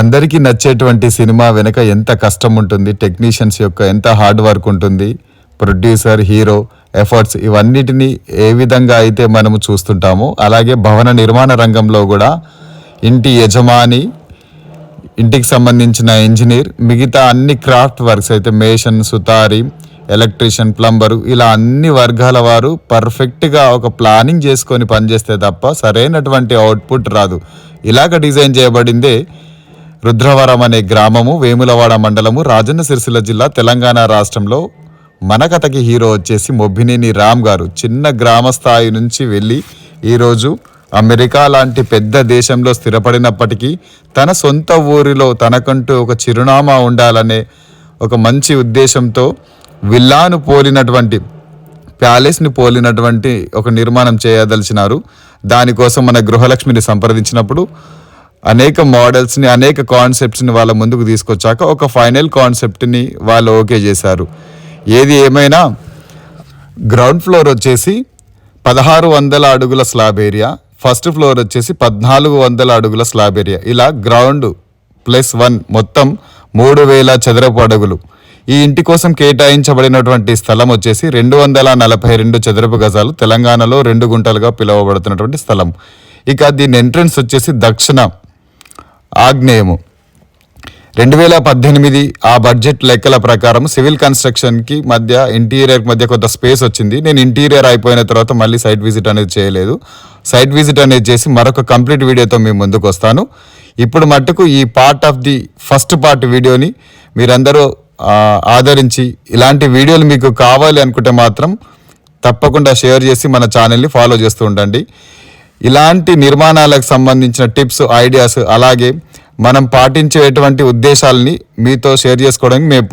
అందరికీ నచ్చేటువంటి సినిమా వెనుక ఎంత కష్టం ఉంటుంది టెక్నీషియన్స్ యొక్క ఎంత హార్డ్ వర్క్ ఉంటుంది ప్రొడ్యూసర్ హీరో ఎఫర్ట్స్ ఇవన్నిటిని ఏ విధంగా అయితే మనము చూస్తుంటామో అలాగే భవన నిర్మాణ రంగంలో కూడా ఇంటి యజమాని ఇంటికి సంబంధించిన ఇంజనీర్ మిగతా అన్ని క్రాఫ్ట్ వర్క్స్ అయితే మేషన్ సుతారి ఎలక్ట్రీషియన్ ప్లంబరు ఇలా అన్ని వర్గాల వారు పర్ఫెక్ట్గా ఒక ప్లానింగ్ చేసుకొని పనిచేస్తే తప్ప సరైనటువంటి అవుట్పుట్ రాదు. ఇలాగ డిజైన్ చేయబడిందే రుద్రవరం అనే గ్రామము వేములవాడ మండలము రాజన్న సిరిసిల్ల జిల్లా తెలంగాణ రాష్ట్రంలో మన కథకి హీరో వచ్చేసి మొబ్బినేని రామ్ గారు. చిన్న గ్రామ స్థాయి నుంచి వెళ్ళి ఈరోజు అమెరికా లాంటి పెద్ద దేశంలో స్థిరపడినప్పటికీ తన సొంత ఊరిలో తనకంటూ ఒక చిరునామా ఉండాలనే ఒక మంచి ఉద్దేశంతో విల్లాను పోలినటువంటి ప్యాలెస్ని పోలినటువంటి ఒక నిర్మాణం చేయదలిచినారు. దానికోసం మన గృహలక్ష్మిని సంప్రదించినప్పుడు అనేక మోడల్స్ని అనేక కాన్సెప్ట్స్ని వాళ్ళ ముందుకు తీసుకొచ్చాక ఒక ఫైనల్ కాన్సెప్ట్ని వాళ్ళు ఓకే చేశారు. ఏది ఏమైనా గ్రౌండ్ ఫ్లోర్ వచ్చేసి పదహారు వందల అడుగుల స్లాబ్ ఏరియా ఫస్ట్ ఫ్లోర్ వచ్చేసి పద్నాలుగు వందల అడుగుల స్లాబ్ ఏరియా. ఇలా గ్రౌండ్ ప్లస్ వన్ మొత్తం మూడు వేల చదరపు అడుగులు. ఈ ఇంటి కోసం కేటాయించబడినటువంటి స్థలం వచ్చేసి రెండు వందల నలభై రెండు చదరపు గజాలు తెలంగాణలో రెండు గుంటలుగా పిలువబడుతున్నటువంటి స్థలం. ఇక దీని ఎంట్రన్స్ వచ్చేసి దక్షిణ ఆగ్నేయము. రెండు వేల పద్దెనిమిది ఆ బడ్జెట్ లెక్కల ప్రకారం సివిల్ కన్స్ట్రక్షన్కి మధ్య ఇంటీరియర్ మధ్య కొంత స్పేస్ వచ్చింది. నేను ఇంటీరియర్ అయిపోయిన తర్వాత మళ్ళీ సైట్ విజిట్ అనేది చేయలేదు. సైట్ విజిట్ అనేది చేసి మరొక కంప్లీట్ వీడియోతో మేము ముందుకు వస్తాను. ఇప్పుడు మట్టుకు ఈ part of the first part వీడియోని మీరందరూ ఆదరించి ఇలాంటి వీడియోలు మీకు కావాలి అనుకుంటే మాత్రం తప్పకుండా షేర్ చేసి మన ఛానల్ని ఫాలో చేస్తూ ఉండండి. ఇలాంటి నిర్మాణాలకు సంబంధించిన టిప్స్ ఐడియాస్ అలాగే మనం పాటించేటువంటి ఉద్దేశాలని మీతో షేర్ చేసుకోవడానికి మేము